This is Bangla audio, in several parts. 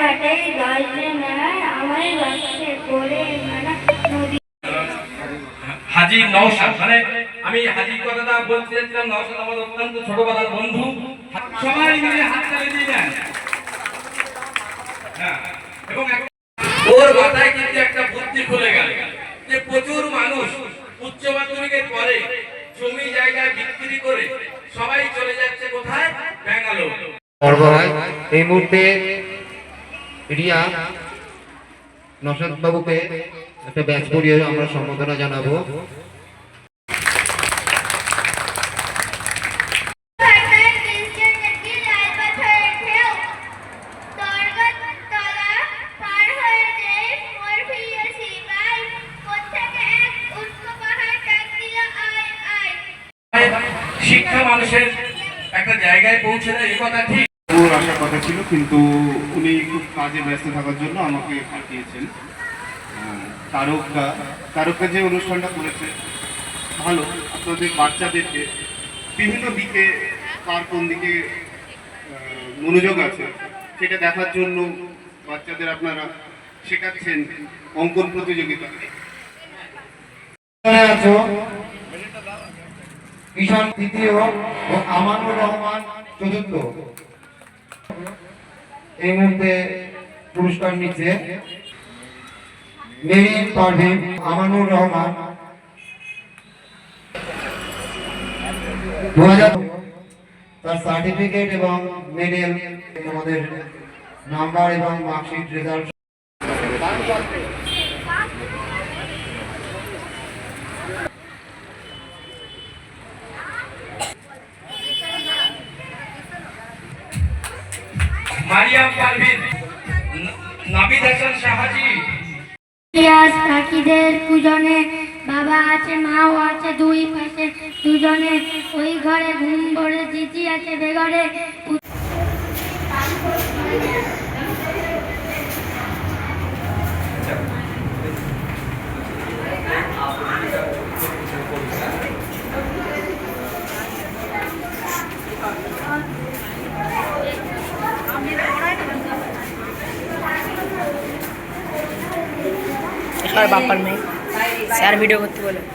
ঘাটে জলছে মেলায় আমায় বাসে করে মেলা নদী। হাজি নওশাদ মানে আমি হাজি কথাটা বলতে চাচ্ছিলাম নওশাদ আমার অত্যন্ত ছোটবেলার বন্ধু। সবাই মিলে হাত তালি দিয়ে দেন। হ্যাঁ, এবং ওর মাথায় কিন্তু একটা বুদ্ধি খুলে গেল যে প্রচুর মানুষ উচ্চ মাধ্যমিকের পরে জমি জায়গা বিক্রি করে সবাই চলে যাচ্ছে কোথায়? ব্যাঙ্গালোর। এই মুহূর্তে রিয়া নসাদ বাবুকে একটা ব্যাচ পরিয়ে আমরা সম্বোধনা জানাব। শিক্ষা মানুষের একটা জায়গায় পৌঁছে দেয়, এ কথা ঠিক। ওর আসার কথা ছিল, কিন্তু উনি খুব কাজে ব্যস্ত থাকার জন্য আমাকে পাঠিয়েছেন তারকা তারকদা যে অনুষ্ঠানটা করেছে, ভালো। আপনাদের বাচ্চাদেরকে বিভিন্ন দিকে কার কোন দিকে মনোযোগ আছে, সেটা দেখার জন্য বাচ্চাদের আপনারা শেখাচ্ছেন অঙ্কন প্রতিযোগিতা। আছো? তৃতীয় ও আমানুর রহমান চতুর্থ। এই মুহূর্তে পুরস্কার নিচ্ছে মেরিন পারভিন আমানুর রহমান। দু হাজার তার সার্টিফিকেট এবং মেডেল আমাদের নাম্বার এবং মার্কশিট রেজাল্ট মারিয়াম পারভিন নাবিদ হাসান শাহাজি। ইতিহাস পাখিদের পূজনে বাবা আছে, মাও আছে, দুই পাশে দুজনে। ওই ঘরে ঘুম ভরে জিজি আছে বেঘরে कर बापर में सर वीडियो मत बोलो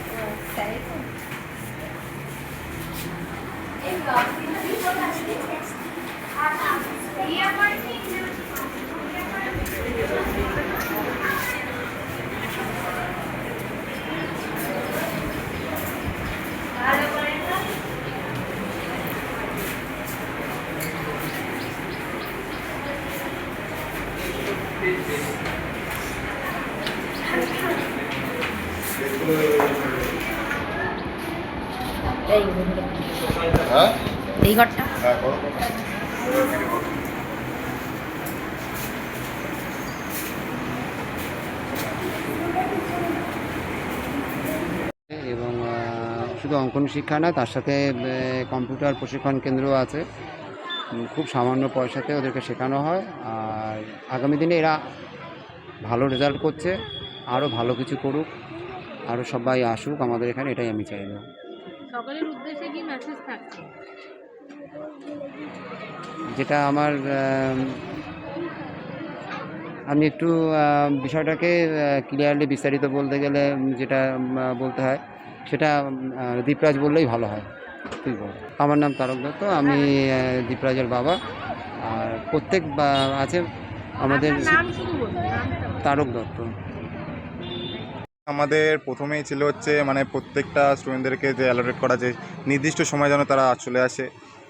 Thank you. এই এই ঘরটা? এবং শুধু অঙ্কন শিক্ষা না তার সাথে কম্পিউটার প্রশিক্ষণ কেন্দ্র আছে। খুব সামান্য পয়সাতে ওদেরকে শেখানো হয়। আর আগামী দিনে এরা ভালো রেজাল্ট করছে আরও ভালো কিছু করুক আরও সবাই আসুক আমাদের এখানে এটাই আমি চাইব। সকলের উদ্দেশ্যে কি মেসেজ থাকছে? যেটা আমার আমি একটু বিষয়টাকে ক্লিয়ারলি বিস্তারিত বলতে গেলে যেটা বলতে হয় সেটা দীপরাজ বললেই ভালো হয়। তুই বল আমার নাম তারক দত্ত আমি দীপরাজের বাবা। আর প্রত্যেক আছে আমাদের। তারক দত্ত। আমাদের প্রথমেই ছিল হচ্ছে মানে প্রত্যেকটা স্টুডেন্টদেরকে যে অ্যালোটেট করা যে নির্দিষ্ট সময় যেন তারা চলে আসে।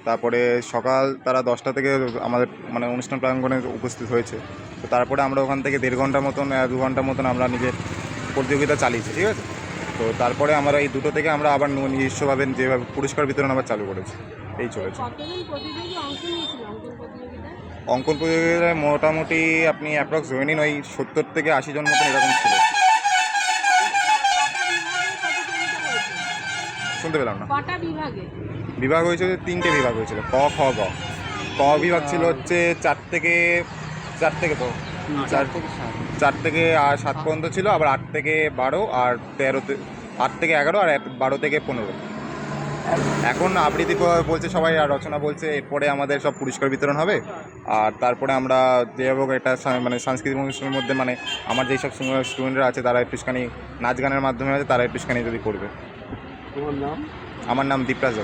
তারপরে সকাল তারা দশটা থেকে আমাদের মানে অনুষ্ঠান প্রাঙ্গণে উপস্থিত হয়েছে। তো তারপরে আমরা ওখান থেকে দেড় ঘণ্টা মতন দু ঘণ্টা মতন আমরা নিজের প্রতিযোগিতা চালিয়েছি ঠিক আছে? তো তারপরে আমরা এই দুটো থেকে আমরা আবার নিজস্বভাবে যেভাবে পুরস্কার বিতরণ আবার চালু করেছি এই চলেছে। অঙ্কন প্রতিযোগিতায়? মোটামুটি আপনি অ্যাপ্রক্স ধরে নিন ওই সত্তর থেকে আশি জন মতন এরকম ছিল। শুনতে পেলাম না। কটা বিভাগে? বিভাগ হয়েছিল তিনটে বিভাগ হয়েছিল ক খ গ। ক বিভাগ ছিল হচ্ছে চার থেকে চার থেকে তো? চার চার থেকে আর সাত পর্যন্ত ছিল আবার আট থেকে বারো আর তেরো আট থেকে এগারো আর বারো থেকে পনেরো। এখন আবৃত্তি বলছে সবাই আর রচনা বলছে এরপরে আমাদের সব পুরস্কার বিতরণ হবে। আর তারপরে আমরা যেভাবে একটা মানে সাংস্কৃতিক অনুষ্ঠানের মধ্যে মানে আমার যেই সব স্টুডেন্টরা আছে তারা একটুখানি নাচ গানের মাধ্যমে আছে তারা একটুখানি যদি করবে। তোমার নাম? আমার নাম দীপরাজ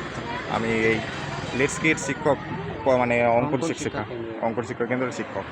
আমি এই লেটস শিক্ষক মানে অঙ্কন শিক্ষিকা অঙ্কন শিক্ষক কেন্দ্রের শিক্ষক।